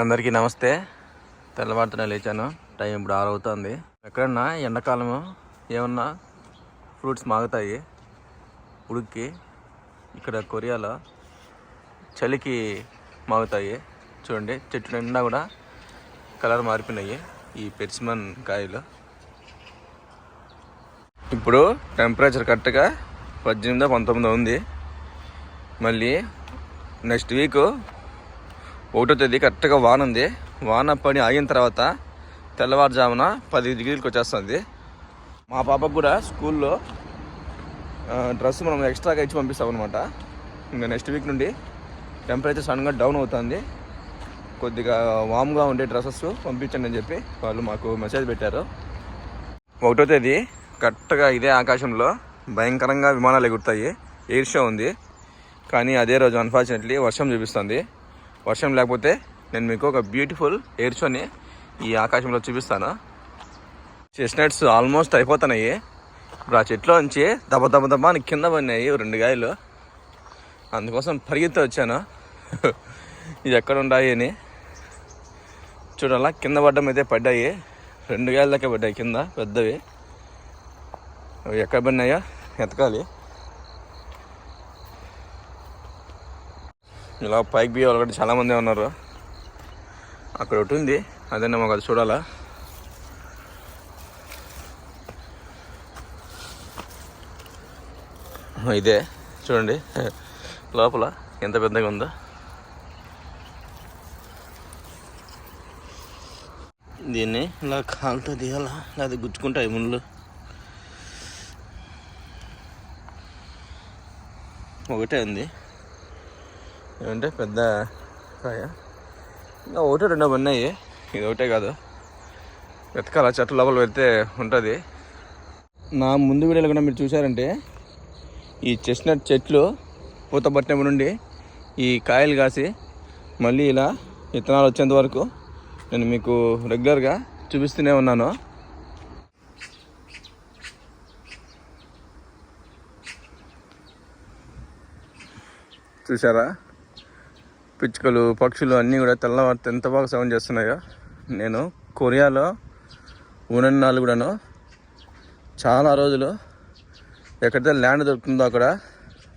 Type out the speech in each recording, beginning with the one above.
అందరికీ నమస్తే. తెల్లవారుతూనే లేచాను. టైం ఇప్పుడు ఆరు అవుతుంది ఎక్కడన్నా ఎండాకాలము ఏమన్నా ఫ్రూట్స్ మాగుతాయి. ఉడికి ఇక్కడ కొరియాలో చలికి మాగుతాయి. చూడండి చెట్టు నిండా కూడా కలర్ మారిపోయినాయి ఈ పెర్సిమన్ కాయలు. ఇప్పుడు టెంపరేచర్ కరెక్ట్గా పద్దెనిమిదో పంతొమ్మిదో ఉంది. మళ్ళీ నెక్స్ట్ వీక్ ఒకటో తేదీ కరెక్ట్గా వాన ఉంది. వాన పని ఆగిన తర్వాత తెల్లవారుజామున పది డిగ్రీలకు వచ్చేస్తుంది. మా పాపకు కూడా స్కూల్లో డ్రెస్ మనం ఎక్స్ట్రాగా ఇచ్చి పంపిస్తాం అనమాట ఇంకా నెక్స్ట్ వీక్ నుండి టెంపరేచర్ సడన్గా డౌన్ అవుతుంది. కొద్దిగా వామ్గా ఉండే డ్రెస్సెస్ పంపించండి అని చెప్పి వాళ్ళు మాకు మెసేజ్ పెట్టారు. ఒకటో తేదీ కరెక్ట్గా ఇదే ఆకాశంలో భయంకరంగా విమానాలు ఎగురుతాయి. ఎయిర్ షో ఉంది. కానీ అదే రోజు అన్ఫార్చునేట్లీ వర్షం చూపిస్తుంది. వర్షం లేకపోతే నేను మీకు ఒక బ్యూటిఫుల్ ఎయిర్ షోని ఈ ఆకాశంలో చూపిస్తాను. చెస్ట్నట్స్ ఆల్మోస్ట్ అయిపోతున్నాయి. ఇప్పుడు ఆ చెట్లో నుంచి దబ దబ దబ అని కింద పడినాయి రెండు గాయలు. అందుకోసం పరిగెత్తి వచ్చాను. ఇది ఎక్కడ ఉన్నాయి అని. చూడాలా కింద పడ్డం అయితే పడ్డాయి. రెండు గాయల దాకా పడ్డాయి కింద పెద్దవి. అవి ఎక్కడ పడినాయో ఎతకాలి ఇలా పైకి బియ్య వాళ్ళు చాలామంది ఉన్నారు. అక్కడ ఒకటి ఉంది. అదన్నా మాకు అది చూడాలా? ఇదే. చూడండి. లోపల ఎంత పెద్దగా ఉందో. దీన్ని ఇలా కాలుతో దిగాలా? లేదా గుచ్చుకుంటాయి ముళ్ళు? ఒకటే ఉంది. ఏమంటే పెద్ద కాయ. ఇంకా ఒకటి రెండో ఉన్నాయి. ఇది ఒకటే కాదు. వెతకాల? చెట్ల లోపల వెళ్తే ఉంటుంది. నా ముందు వీడియోలో కూడా మీరు చూసారంటే ఈ చెస్ట్నట్ చెట్లు పూత పట్టిన నుండి ఈ కాయలు కాసి మళ్ళీ ఇలా విత్తనాలు వచ్చేంత వరకు నేను మీకు రెగ్యులర్గా చూపిస్తూనే ఉన్నాను. చూసారా పిచ్చుకలు పక్షులు అన్నీ కూడా తెల్లవారితే ఎంత బాగా సౌండ్ చేస్తున్నాయో నేను కొరియాలో ఉన్నన్నాళ్ళు కూడాను చాలా రోజులు ఎక్కడైతే ల్యాండ్ దొరుకుతుందో అక్కడ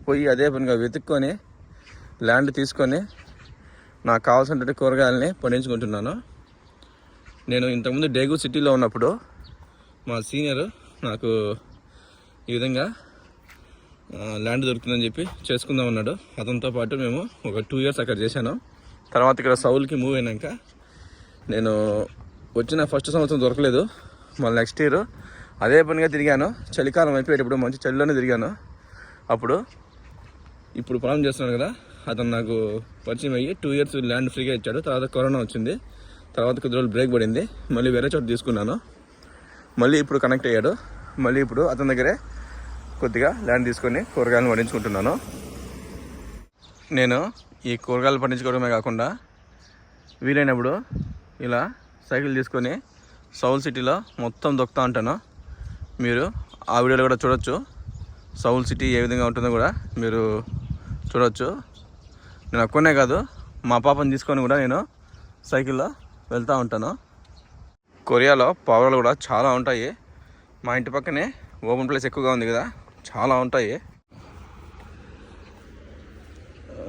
పోయి అదే పనిగా వెతుక్కొని ల్యాండ్ తీసుకొని నాకు కావాల్సినటువంటి కూరగాయలని పండించుకుంటున్నాను. నేను ఇంతకుముందు డేగు సిటీలో ఉన్నప్పుడు మా సీనియర్ నాకు ఈ విధంగా ల్యాండ్ దొరుకుతుందని చెప్పి చేసుకుందాం అన్నాడు. అతనితో పాటు మేము ఒక టూ ఇయర్స్ అక్కడ చేశాను. తర్వాత ఇక్కడ సౌల్కి మూవ్ అయినాక నేను వచ్చిన ఫస్ట్ సంవత్సరం దొరకలేదు. మళ్ళీ నెక్స్ట్ ఇయర్ అదే పనిగా తిరిగాను. చలికాలం అయిపోయేటప్పుడు మంచి చలిలోనే తిరిగాను. అప్పుడు ఇప్పుడు పొలం చేస్తున్నాను కదా అతను నాకు పరిచయం అయ్యి టూ ఇయర్స్ ల్యాండ్ ఫ్రీగా ఇచ్చాడు. తర్వాత కరోనా వచ్చింది. తర్వాత కొద్ది రోజులు బ్రేక్ పడింది. మళ్ళీ వేరే చోట తీసుకున్నాను. మళ్ళీ ఇప్పుడు కనెక్ట్ అయ్యాడు. మళ్ళీ ఇప్పుడు అతని దగ్గరే కొద్దిగా ల్యాండ్ తీసుకొని కూరగాయలను పండించుకుంటున్నాను. నేను ఈ కూరగాయలు పండించుకోవడమే కాకుండా వీలైనప్పుడు ఇలా సైకిల్ తీసుకొని సౌల్ సిటీలో మొత్తం దొక్కుతూ ఉంటాను. మీరు ఆ వీడియోలో కూడా చూడొచ్చు. సౌల్ సిటీ ఏ విధంగా ఉంటుందో కూడా మీరు చూడొచ్చు. నేను ఒక్కనే కాదు మా పాపని తీసుకొని కూడా నేను సైకిల్లో వెళ్తూ ఉంటాను. కొరియాలో పావురాలు కూడా చాలా ఉంటాయి. మా ఇంటి పక్కనే ఓపెన్ ప్లేస్ ఎక్కువగా ఉంది కదా. చాలా ఉంటాయి.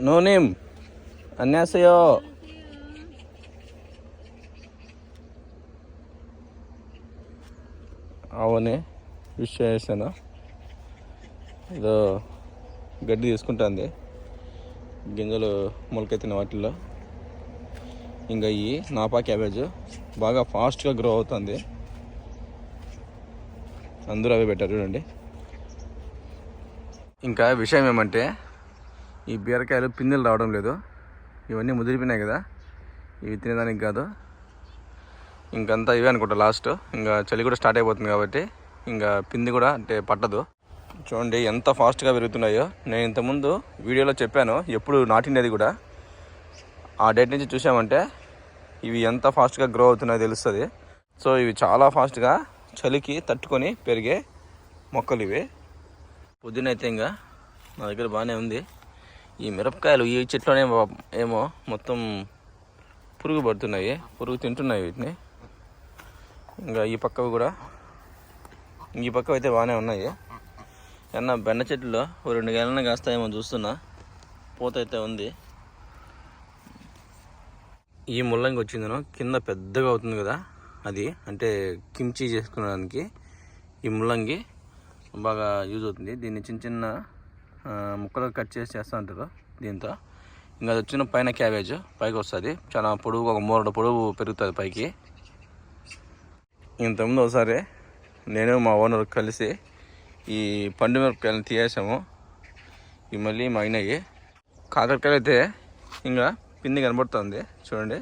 No name. అన్యాసయో అవని విష్ చేశాను? ఏదో గడ్డి తీసుకుంటుంది. గింజలు మొలకెత్తిన వాటిల్లో. ఇంకా ఈ నాపా క్యాబేజ్ బాగా ఫాస్ట్గా గ్రో అవుతుంది. అందరూ అవి పెట్టారు చూడండి. ఇంకా విషయం ఏమంటే ఈ బీరకాయలు పిందెలు రావడం లేదు. ఇవన్నీ ముదిరిపోయినాయి కదా. ఇవి తినేదానికి కాదు. ఇంకంతా ఇవే అనుకుంటా లాస్ట్ ఇంకా చలి కూడా స్టార్ట్ అయిపోతుంది కాబట్టి ఇంకా పిండి కూడా అంటే పట్టదు. చూడండి ఎంత ఫాస్ట్గా పెరుగుతున్నాయో. నేను ఇంతకుముందు వీడియోలో చెప్పాను ఎప్పుడు నాటినది కూడా. ఆ డేట్ నుంచి చూసామంటే ఇవి ఎంత ఫాస్ట్గా గ్రో అవుతున్నాయో తెలుస్తుంది. సో ఇవి చాలా ఫాస్ట్గా చలికి తట్టుకొని పెరిగే మొక్కలు ఇవి. పొద్దున అయితే ఇంకా నా దగ్గర బాగానే ఉంది. ఈ మిరపకాయలు ఈ చెట్లోనే ఏమో మొత్తం పురుగు పడుతున్నాయి పురుగు తింటున్నాయి వీటిని. ఇంకా ఈ పక్కవి కూడా ఈ పక్క అయితే బాగానే ఉన్నాయి. అన్న బెండ చెట్లు ఓ రెండు గేలన కాస్తాయేమో చూస్తున్నా. పూత అయితే ఉంది. ఈ ముల్లంగి వచ్చిందను కింద పెద్దగా అవుతుంది కదా అది. అంటే కిమ్చి చేసుకోవడానికి ఈ ముల్లంగి బాగా యూజ్ అవుతుంది. దీన్ని చిన్న చిన్న ముక్కలు కట్ చేసి చేస్తూ ఉంటారు దీంతో. ఇంకా అది వచ్చిన పైన క్యాబేజ్ పైకి వస్తుంది. చాలా పొడుగు ఒక మూరడు పొడుగు పెరుగుతుంది పైకి. ఇంతకుముందు ఒకసారి నేను మా ఓనర్ కలిసి ఈ పండు మిరపకాయలను తీసేసాము ఇవి మళ్ళీ మా కాకరకాయలు అయితే ఇంకా పిండి కనబడుతుంది. చూడండి.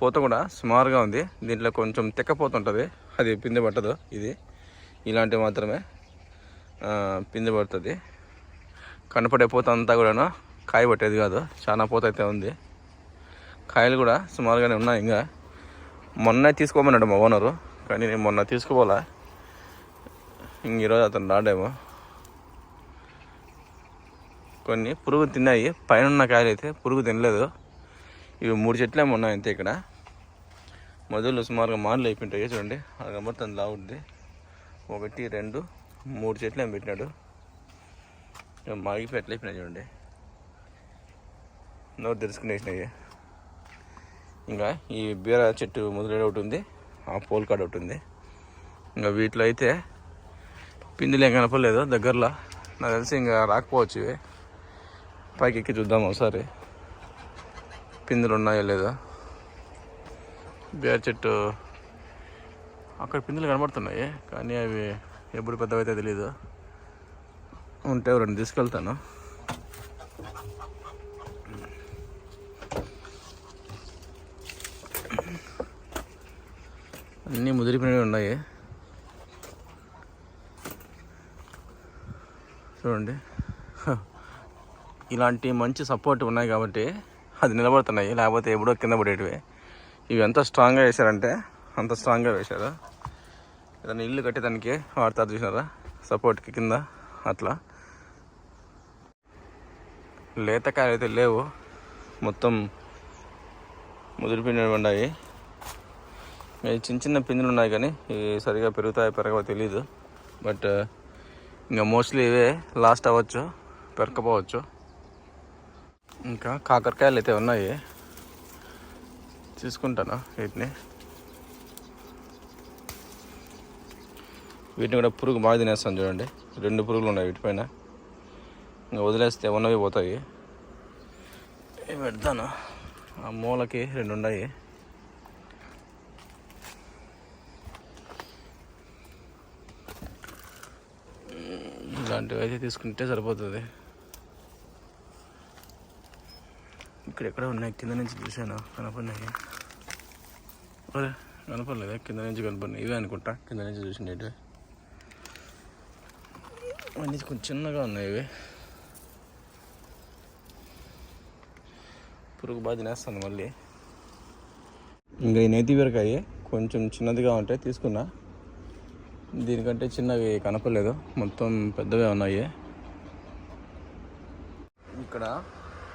పూత కూడా సుమారుగా ఉంది. దీంట్లో కొంచెం తెక్కపోత ఉంటుంది అది పిండి పట్టదు ఇది. ఇలాంటివి మాత్రమే. పిండి పడుతుంది. కనపడే పూత అంతా కూడాను కాయ పట్టేది కాదు. చాలా పూత అయితే ఉంది. కాయలు కూడా సుమారుగానే ఉన్నాయి ఇంకా. మొన్న తీసుకోమన్నాడు మా ఓనరు. కానీ నేను మొన్న తీసుకోవాలా? ఇంక ఈరోజు అతను రాడేమో. కొన్ని పురుగు తిన్నాయి. పైన ఉన్న కాయలు అయితే పురుగు తినలేదు. ఇవి మూడు చెట్లేమో ఏమో ఉన్నాయి అంతే ఇక్కడ. మొదలు సుమారుగా మార్లు అయిపోయింటాయి. చూడండి. అది కనబడుతుంది లావుద్ది. ఒకటి రెండు మూడు చెట్లు ఏం పెట్టినాడు? మాగిపోయి ఎట్లా అయిపోయినాయి చూడండి. నోరు తెలుసుకునేసినాయి ఇంకా ఈ బీర చెట్టు మొదలైన ఒకటి ఉంది ఆ పోల్ కాడ ఒకటి ఉంది. ఇంకా వీటిలో అయితే పిండిలు ఏం కనపడలేదు దగ్గరలో. నాకు తెలిసి ఇంకా రాకపోవచ్చు ఇవి. పైకి ఎక్కి చూద్దాం ఒకసారి. పిందులు ఉన్నాయో లేదో. బీర చెట్టు అక్కడ పిందులు కనబడుతున్నాయి కానీ అవి ఎప్పుడు పెద్దవైతే తెలీదు. ఉంటే రెండు తీసుకెళ్తాను. అన్నీ ముదిరిపోయినవి ఉన్నాయి. చూడండి. ఇలాంటి మంచి సపోర్ట్ ఉన్నాయి కాబట్టి అది నిలబడుతున్నాయి. లేకపోతే ఎప్పుడో కింద పడేటివి. ఇవి ఎంత స్ట్రాంగ్గా వేశారంటే అంత స్ట్రాంగ్గా వేశారు. ఏదైనా ఇల్లు కట్టేదానికి వాడతారు చూసినారా? సపోర్ట్కి కింద అట్లా. లేతకాయలు అయితే లేవు. మొత్తం ముదిరిపోయినవి ఉన్నాయి. చిన్న చిన్న పిందులు ఉన్నాయి కానీ ఇవి సరిగా పెరుగుతాయో పెరగవో తెలీదు. బట్ uh, ఇంకా మోస్ట్లీ ఇవే లాస్ట్ అవ్వచ్చు పెరకపోవచ్చు ఇంకా కాకరకాయలు అయితే ఉన్నాయి. తీసుకుంటాను వీటిని. వీటిని కూడా పురుగు బాగా తినేస్తాను చూడండి. రెండు పురుగులు ఉన్నాయి వీటిపైన ఇంకా వదిలేస్తే ఉన్నవి పోతాయి. పెడతాను. ఆ మూలకి రెండు ఉన్నాయి. ఇలాంటివి అయితే తీసుకుంటే సరిపోతుంది. ఇక్కడెక్కడ ఉన్నాయి కింద నుంచి చూశాను. కనపడినాయి. కనపడలేదా? కింద నుంచి కనపడినాయి. ఇవే అనుకుంటా. కింద నుంచి చూసినవి అన్నీ కొంచెం చిన్నగా ఉన్నాయి ఇవి. పురుగు బాగా తినేస్తాను మళ్ళీ. ఇంకా ఈ నేతి బీరకాయ కొంచెం చిన్నదిగా ఉంటే తీసుకున్నా. దీనికంటే చిన్నవి కనపడలేదు. మొత్తం పెద్దవే ఉన్నాయి. ఇక్కడ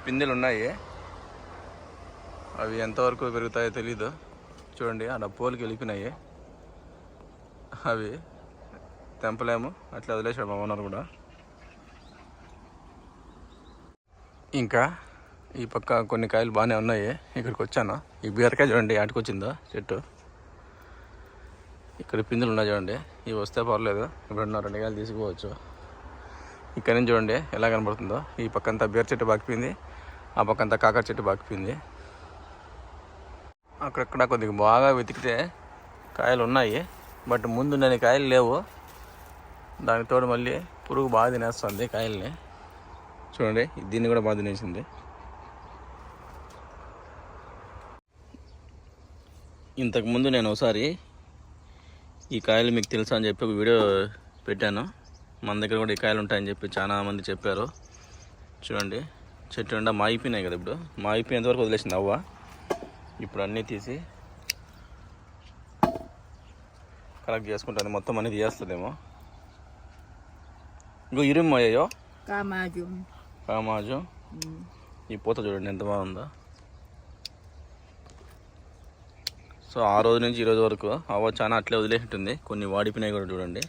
పిందెలు ఉన్నాయి. అవి ఎంతవరకు పెరుగుతాయో తెలీదు. చూడండి అలా పోలికి వెళ్ళిపోయినాయి. అవి తెంపలేము. అట్లా వదిలేసాడు మా ఓనర్ కూడా. ఇంకా ఈ పక్క కొన్ని కాయలు బాగానే ఉన్నాయి. ఇక్కడికి వచ్చాను. ఈ బీరకాయ చూడండి ఆటికొచ్చిందో చెట్టు. ఇక్కడ పిందులు ఉన్నాయి చూడండి. ఇవి వస్తే పర్లేదు. ఇప్పుడు రెండు కాయలు తీసుకోవచ్చు ఇక్కడ నుంచి చూడండి ఎలా కనబడుతుందో. ఈ పక్కంతా బీర చెట్టు బాకిపోయింది. ఆ పక్కంతా కాకర చెట్టు బాకిపోయింది. అక్కడక్కడ కొద్దిగా బాగా వెతికితే కాయలు ఉన్నాయి. బట్ ముందు నేను కాయలు లేవు. దానికి తోడు మళ్ళీ పురుగు బాగా తినేస్తుంది కాయల్ని. చూడండి దీన్ని కూడా బాగా తినేసింది. ఇంతకుముందు నేను ఒకసారి ఈ కాయలు మీకు తెలుసా అని చెప్పి ఒక వీడియో పెట్టాను. మన దగ్గర కూడా ఈ కాయలు ఉంటాయని చెప్పి చాలా మంది చెప్పారు. చూడండి చెట్టు నిండా మాగిపోయినాయి కదా ఇప్పుడు. మాగిపోయేంత వరకు వదిలేసింది అవ్వ. ఇప్పుడు అన్నీ తీసి కలెక్ట్ చేసుకుంటాను. మొత్తం అన్నీ తీయేస్తుందేమో ఇంకో ఇరుము అయ్యాయో Kamajum. కామాజు. ఈ పూత చూడండి ఎంత బాగుందో. సో ఆ రోజు నుంచి ఈ రోజు వరకు అవ్వ చాలా అట్లే వదిలేసింటుంది. కొన్ని వాడిపోయినాయి కూడా చూడండి.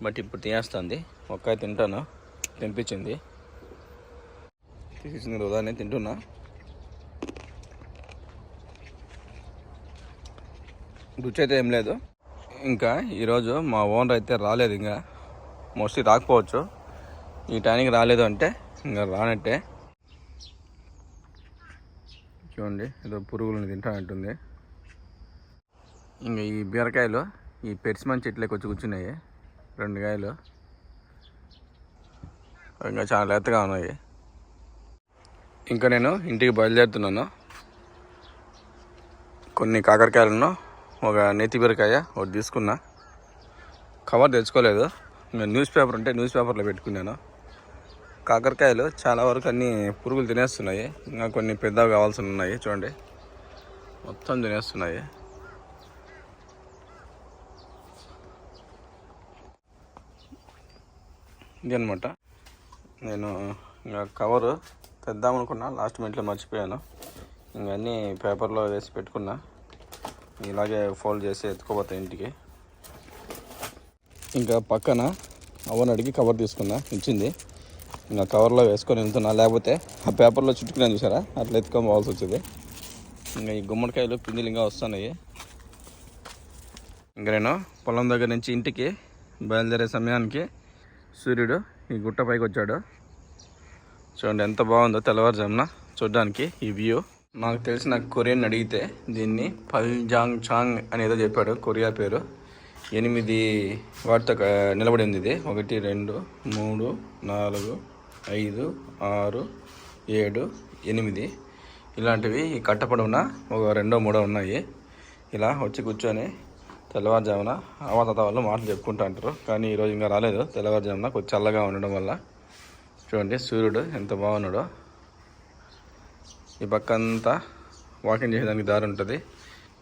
బట్ ఇప్పుడు తినేస్తుంది. ఒక్క తింటాను. తినిపించింది. తీసింది ఉదాహరణ తింటున్నా. రుచి అయితే ఏం లేదు. ఇంకా ఈరోజు మా ఓనర్ అయితే రాలేదు ఇంకా. మోస్ట్లీ రాకపోవచ్చు ఈ టైంకి రాలేదు అంటే ఇంకా రానట్టే. చూడండి ఏదో పురుగులను తింటానంటుంది ఇంకా ఈ బీరకాయలు ఈ పెరిసిమన్ చెట్లకి వచ్చి కూర్చున్నాయి. రెండు కాయలు. ఇంకా చాలా లేతగా ఉన్నాయి. ఇంకా నేను ఇంటికి బయలుదేరుతున్నాను. కొన్ని కాకరకాయలను ఒక నెత్తి బీరకాయ ఒకటి తీసుకున్నా. కవర్ తెచ్చుకోలేదు. న్యూస్ పేపర్ ఉంటే న్యూస్ పేపర్లో పెట్టుకున్నాను. కాకరకాయలు చాలా వరకు అన్ని పురుగులు తినేస్తున్నాయి. ఇంకా కొన్ని పెద్దవి కావాల్సి ఉన్నాయి చూడండి. మొత్తం తినేస్తున్నాయి. ఇది అనమాట నేను ఇంకా కవరు తెద్దామనుకున్నా లాస్ట్ మినిట్లో మర్చిపోయాను. ఇంకా అన్నీ పేపర్లో వేసి పెట్టుకున్నా. ఇలాగే ఫోల్డ్ చేసి ఎత్తుకోపోతా ఇంటికి. ఇంకా పక్కన అవన్ అడిగి కవర్ తీసుకున్నా ఇచ్చింది. ఇంకా కవర్లో వేసుకొని వెళ్తున్నా లేకపోతే ఆ పేపర్లో చుట్టుకున్నా చూసారా? అట్లా ఎత్తుకొని పోవాల్సి వచ్చేది. ఇంకా ఈ గుమ్మడికాయలు పిండిలు ఇంకా వస్తున్నాయి. ఇంకా నేను పొలం దగ్గర నుంచి ఇంటికి బయలుదేరే సమయానికి సూర్యుడు ఈ గుట్ట పైకి వచ్చాడు. చూడండి ఎంత బాగుందో తెల్లవారుజామున చూడడానికి ఈ వ్యూ నాకు తెలిసిన కొరియన్ అడిగితే దీన్ని పల్జాంగ్ చాంగ్ అనేదో చెప్పాడు కొరియా పేరు. ఎనిమిది వాటితో నిలబడింది నిలబడి ఉంది ఇది. ఒకటి రెండు మూడు నాలుగు ఐదు ఆరు ఏడు ఎనిమిది. ఇలాంటివి కట్టపడున ఒక రెండో మూడో ఉన్నాయి. ఇలా వచ్చి కూర్చొని తెల్లవారుజామున అవాతాత వాళ్ళు మాటలు చెప్పుకుంటూ అంటారు. కానీ ఈరోజు ఇంకా రాలేదు. తెల్లవారుజామున కొంచెం చల్లగా ఉండడం వల్ల. చూడండి సూర్యుడు ఎంత బాగున్నాడో. ఈ పక్క అంతా వాకింగ్ చేయడానికి దారి ఉంటుంది.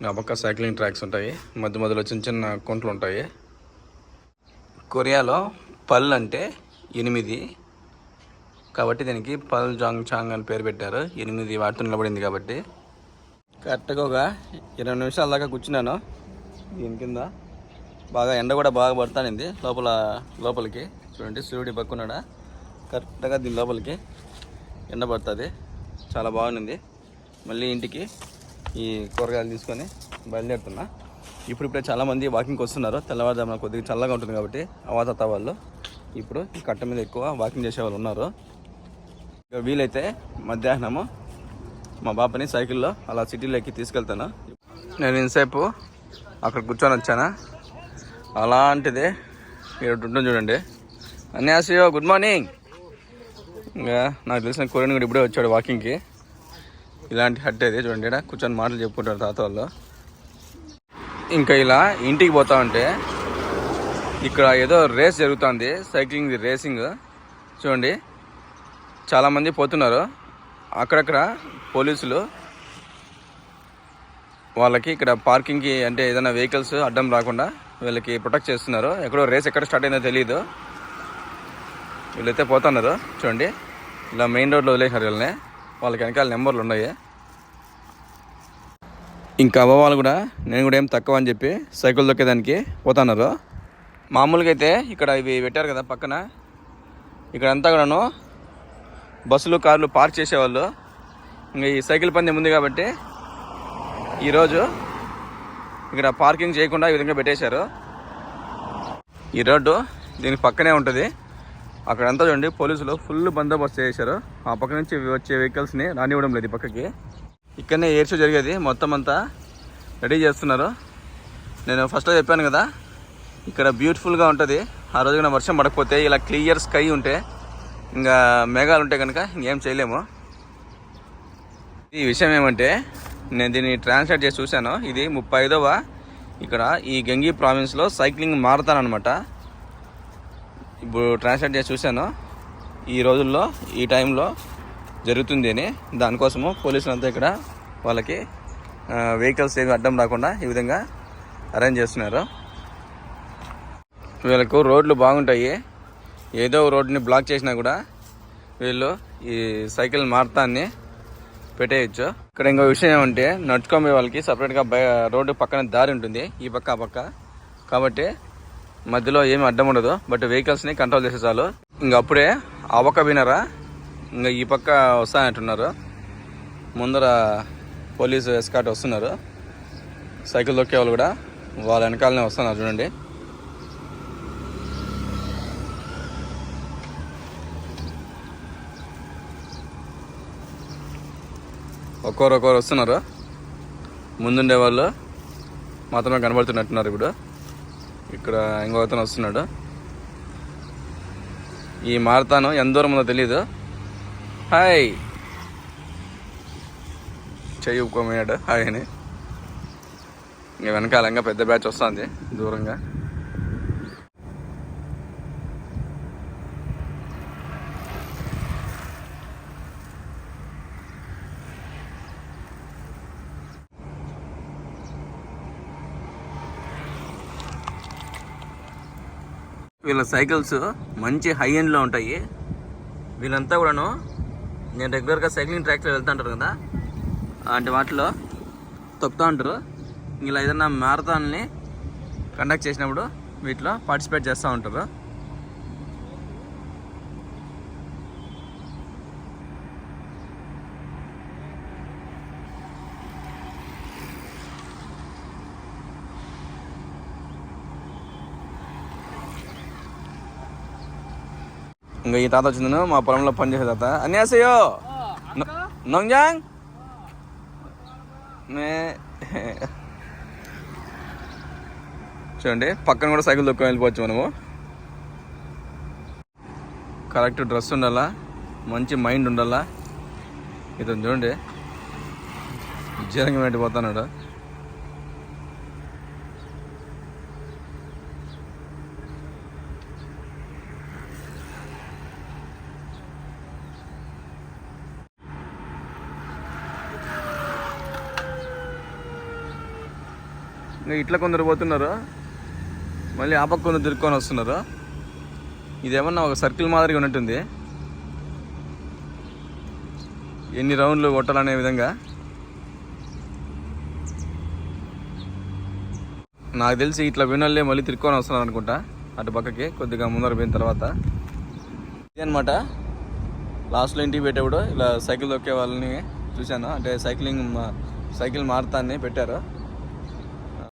ఆ పక్క సైక్లింగ్ ట్రాక్స్ ఉంటాయి. మధ్య మధ్యలో చిన్న చిన్న కుంటలు ఉంటాయి. కొరియాలో పల్ అంటే ఎనిమిది. కాబట్టి దీనికి పల్ జాంగ్ చాంగ్ అని పేరు పెట్టారు. ఎనిమిది వాటితో నిలబడింది కాబట్టి. కరెక్ట్గా ఒక ఇరవై నిమిషాల దాకా కూర్చున్నాను. దీని కింద బాగా ఎండ కూడా బాగా పడుతుంది లోపల లోపలికి. చూడండి సూర్యుడి పక్కున్నాడా కరెక్ట్గా దీని లోపలికి ఎండ పడుతుంది. చాలా బాగుంది. మళ్ళీ ఇంటికి ఈ కూరగాయలు తీసుకొని బయలుదేరుతున్నా. ఇప్పుడు ఇప్పుడే చాలామంది వాకింగ్కి వస్తున్నారు. తెల్లవారుజామున కొద్దిగా చల్లగా ఉంటుంది కాబట్టి అవాతత వాళ్ళు ఇప్పుడు ఈ కట్ట మీద ఎక్కువ వాకింగ్ చేసే వాళ్ళు ఉన్నారు. ఇక వీలైతే మధ్యాహ్నము మా బాపని సైకిల్లో అలా సిటీలోకి తీసుకెళ్తాను. నేను ఇంతసేపు అక్కడ కూర్చొని వచ్చానా? అలాంటిదే ఇక్కడ ఉంటుంది చూడండి. అన్యాసియో గుడ్ మార్నింగ్ ఇంకా నాకు తెలిసిన కొరియన్ కూడా ఇప్పుడే వచ్చాడు వాకింగ్కి ఇలాంటి హట్ అయితే చూడండి ఇక్కడ కూర్చొని మాటలు చెప్పుకుంటారు తాత వాళ్ళు. ఇంకా ఇలా ఇంటికి పోతా ఉంటే ఇక్కడ ఏదో రేస్ జరుగుతుంది సైక్లింగ్ రేసింగ్. చూడండి చాలామంది పోతున్నారు. అక్కడక్కడ పోలీసులు వాళ్ళకి ఇక్కడ పార్కింగ్కి అంటే ఏదైనా వెహికల్స్ అడ్డం రాకుండా వీళ్ళకి ప్రొటెక్ట్ చేస్తున్నారు. ఎక్కడో రేస్ ఎక్కడ స్టార్ట్ అయిందో తెలియదు వీళ్ళైతే పోతున్నారు. చూడండి ఇలా మెయిన్ రోడ్లో వదిలేసారు వీళ్ళని. వాళ్ళకి వెనకాల నెంబర్లు ఉన్నాయి. ఇంకా అవ్వవాళ్ళు కూడా నేను కూడా ఏం తక్కువ అని చెప్పి సైకిల్ దొక్కేదానికి పోతున్నారు. మామూలుగా అయితే ఇక్కడ ఇవి పెట్టారు కదా పక్కన. ఇక్కడ అంతా కూడాను బస్సులు కార్లు పార్క్ చేసేవాళ్ళు. ఇంకా ఈ సైకిల్ పందెం ఉంది కాబట్టి ఈరోజు ఇక్కడ పార్కింగ్ చేయకుండా ఈ విధంగా పెట్టేశారు. ఈ రోడ్డు దీనికి పక్కనే ఉంటుంది. అక్కడంతా చూడండి పోలీసులు ఫుల్ బందోబస్తు చేశారు. ఆ పక్క నుంచి వచ్చే వెహికల్స్ని రానివ్వడం లేదు ఈ పక్కకి. ఇక్కడనే ఎయిర్ షో జరిగేది మొత్తం అంతా రెడీ చేస్తున్నారు. నేను ఫస్ట్లో చెప్పాను కదా ఇక్కడ బ్యూటిఫుల్గా ఉంటుంది. ఆ రోజు కూడా వర్షం పడకపోతే ఇలా క్లియర్ స్కై ఉంటే ఇంకా మేఘాలు ఉంటే కనుక ఇంకేం చేయలేము. ఈ విషయం ఏమంటే నేను దీన్ని ట్రాన్స్లేట్ చేసి చూశాను. ఇది ముప్పై ఐదవ ఇక్కడ ఈ గంగి ప్రావిన్స్లో సైక్లింగ్ మారతాన్ అనమాట ఇప్పుడు ట్రాన్స్లేట్ చేసి చూశాను. ఈ రోజుల్లో ఈ టైంలో జరుగుతుంది అని దానికోసము పోలీసులు అంతా ఇక్కడ వాళ్ళకి వెహికల్స్ ఏమి అడ్డం రాకుండా ఈ విధంగా అరేంజ్ చేస్తున్నారు. వీళ్ళకు రోడ్లు బాగుంటాయి. ఏదో రోడ్ని బ్లాక్ చేసినా కూడా వీళ్ళు ఈ సైకిల్ మార్తాన్ని పెట్టేయచ్చు. ఇక్కడ ఇంకో విషయం ఏమంటే నడుచుకోబోయే వాళ్ళకి సపరేట్గా బయ రోడ్డు పక్కన దారి ఉంటుంది. ఈ పక్క ఆ పక్క. కాబట్టి మధ్యలో ఏమి అడ్డం ఉండదు. బట్ వెహికల్స్ని కంట్రోల్ చేసే చాలు. ఇంక అప్పుడే ఆ పక్క వినరా ఇంకా ఈ పక్క వస్తానంటున్నారు ముందర పోలీసు ఎస్కాట్ వస్తున్నారు. సైకిల్ దొక్కే వాళ్ళు కూడా వాళ్ళ వెనకాలనే వస్తున్నారు చూడండి. ఒక్కొరు ఒక్కొరు వస్తున్నారు. ముందుండే వాళ్ళు మాత్రమే కనబడుతున్నట్టున్నారు ఇప్పుడు. ఇక్కడ ఇంకో అతను వస్తున్నాడు. ఈ మారతాను ఎంత దూరం ఉందో తెలియదు హాయ్. చెయ్యి ఉప్పుకోమయ్యాడు హాయ్ అని. వెనకాలంగా పెద్ద బ్యాచ్ వస్తుంది. దూరంగా. వీళ్ళ సైకిల్స్ మంచి హై ఎండ్లో ఉంటాయి. వీళ్ళంతా కూడాను నేను రెగ్యులర్గా సైక్లింగ్ ట్రాక్లో వెళ్తుంటారు కదా అలాంటి వాటిలో తొక్కుతూ ఉంటారు. ఇలా ఏదైనా మ్యారథాన్ని కండక్ట్ చేసినప్పుడు వీటిలో పార్టిసిపేట్ చేస్తూ ఉంటారు. ఇంకా ఈ తాత వచ్చిందను మా పొలంలో పనిచేసే తాత. అన్యాసయ్యో! నొంగ్జాంగ్? నే చూడండి పక్కన కూడా సైకిల్ దొక్కుని వెళ్ళిపోవచ్చు మనము. కరెక్ట్ డ్రెస్ ఉండాలా? మంచి మైండ్ ఉండాలా? ఇతను చూడండి జీరంగా పెట్టిపోతున్నాడు ఇంకా ఇట్లా కొందరు పోతున్నారు? మళ్ళీ ఆ పక్క కొందరు తిరుక్కొని వస్తున్నారు? ఇదేమన్నా ఒక సర్కిల్ మాదిరిగా ఉన్నట్టుంది. ఎన్ని రౌండ్లు కొట్టాలనే విధంగా? నాకు తెలిసి ఇట్లా వినల్లే మళ్ళీ తిరుక్కొని వస్తున్నారు అనుకుంటా. అటు పక్కకి కొద్దిగా ముందర పోయిన తర్వాత. ఇదనమాట లాస్ట్లో ఇంటికి పెట్టేప్పుడు ఇలా సైకిల్ దొక్కే వాళ్ళని చూశాను. అంటే సైక్లింగ్ సైకిల్ మారుతాన్ని పెట్టారు.